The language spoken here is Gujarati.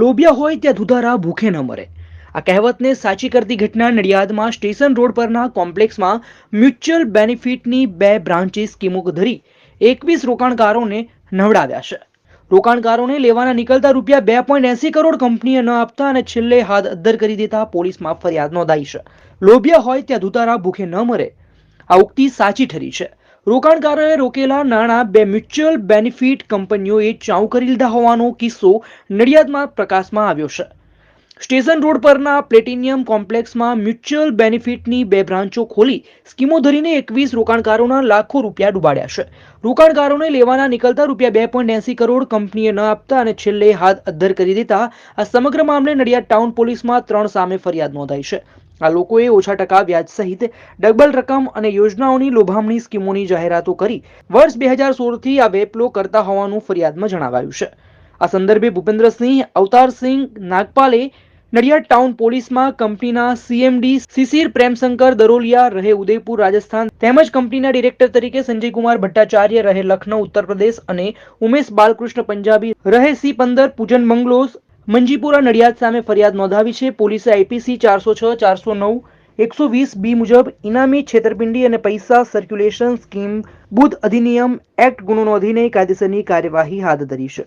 લોભિયા હોય ત્યાં દુધારા ભૂખે ન મરે. આ કહેવતને સાચી કરતી ઘટના નડિયાદમાં સ્ટેશન રોડ પરના કોમ્પ્લેક્સમાં મ્યુચ્યુઅલ બેનિફિટની બે બ્રાન્ચીસ સ્કીમો ધરી એકવીસ રોકાણકારોને નવડાવ્યા છે. રોકાણકારોને લેવાના નીકળતા રૂપિયા બે પોઈન્ટ એસી કરોડ કંપનીએ ન આપતા અને છેલ્લે હાથ અદ્દર કરી દેતા પોલીસમાં ફરિયાદ નોંધાઈ છે. લોભિયા હોય ત્યાં દુધારા ભૂખે ન મરે. આ ઉક્તિ સાચી ઠરી છે. રોકાણકારોએ રોકેલા નાણાં બે મ્યુચ્યુઅલ બેનિફિટ કંપનીઓએ ચાઉ કરી લીધા હોવાનો કિસ્સો નડિયાદમાં પ્રકાશમાં આવ્યો છે. સ્ટેશન રોડ પરના પ્લેટિનિયમ કોમ્પ્લેક્સમાં મ્યુચ્યુઅલ બેનિફિટની બે બ્રાન્ચો ખોલી સ્કીમો ધરીને એકવીસ રોકાણકારોના લાખો રૂપિયા ડૂબાડ્યા છે. રોકાણકારોને લેવાના નીકળતા રૂપિયા બે પોઈન્ટ એસી કરોડ કંપનીએ ન આપતા અને છેલ્લે હાથ અદ્ધર કરી દેતા આ સમગ્ર મામલે નડિયાદ ટાઉન પોલીસમાં ત્રણ સામે ફરિયાદ નોંધાઈ છે. આ લોકોએ ઓછા ટકા વ્યાજ સહિત ડબલ રકમ અને યોજનાઓની લોભામણી સ્કીમોની જાહેરાતો કરી વર્ષ બે હજાર સોળથી આ વેપલો કરતા હોવાનું ફરિયાદમાં જણાવાયું છે. આ સંદર્ભે ભૂપેન્દ્રસિંહ, અવતારસિંહ નાગપાલે નડિયાદ ટાઉન પોલીસમાં કંપનીના સીએમડી શિશિર પ્રેમશંકર દરોલિયા રહે ઉદયપુર, રાજસ્થાન તેમજ કંપનીના ડિરેક્ટર તરીકે સંજયકુમાર ભટ્ટાચાર્ય રહે લખનઉ ઉત્તર પ્રદેશ અને ઉમેશ બાલકૃષ્ણ પંજાબી રહે સી પંદર, પૂજન બંગલોઝ મંજીપુરા નડિયાદ સામે ફરિયાદ નોંધાવી છે. પોલીસે આઈપીસી ચારસો છ, ચારસો નવ, એકસો વીસ બી મુજબ ઇનામી છેતરપિંડી અને પૈસા સર્ક્યુલેશન સ્કીમ બુથ અધિનિયમ એક્ટ ગુનો નોંધીને કાયદેસરની કાર્યવાહી હાથ ધરી છે.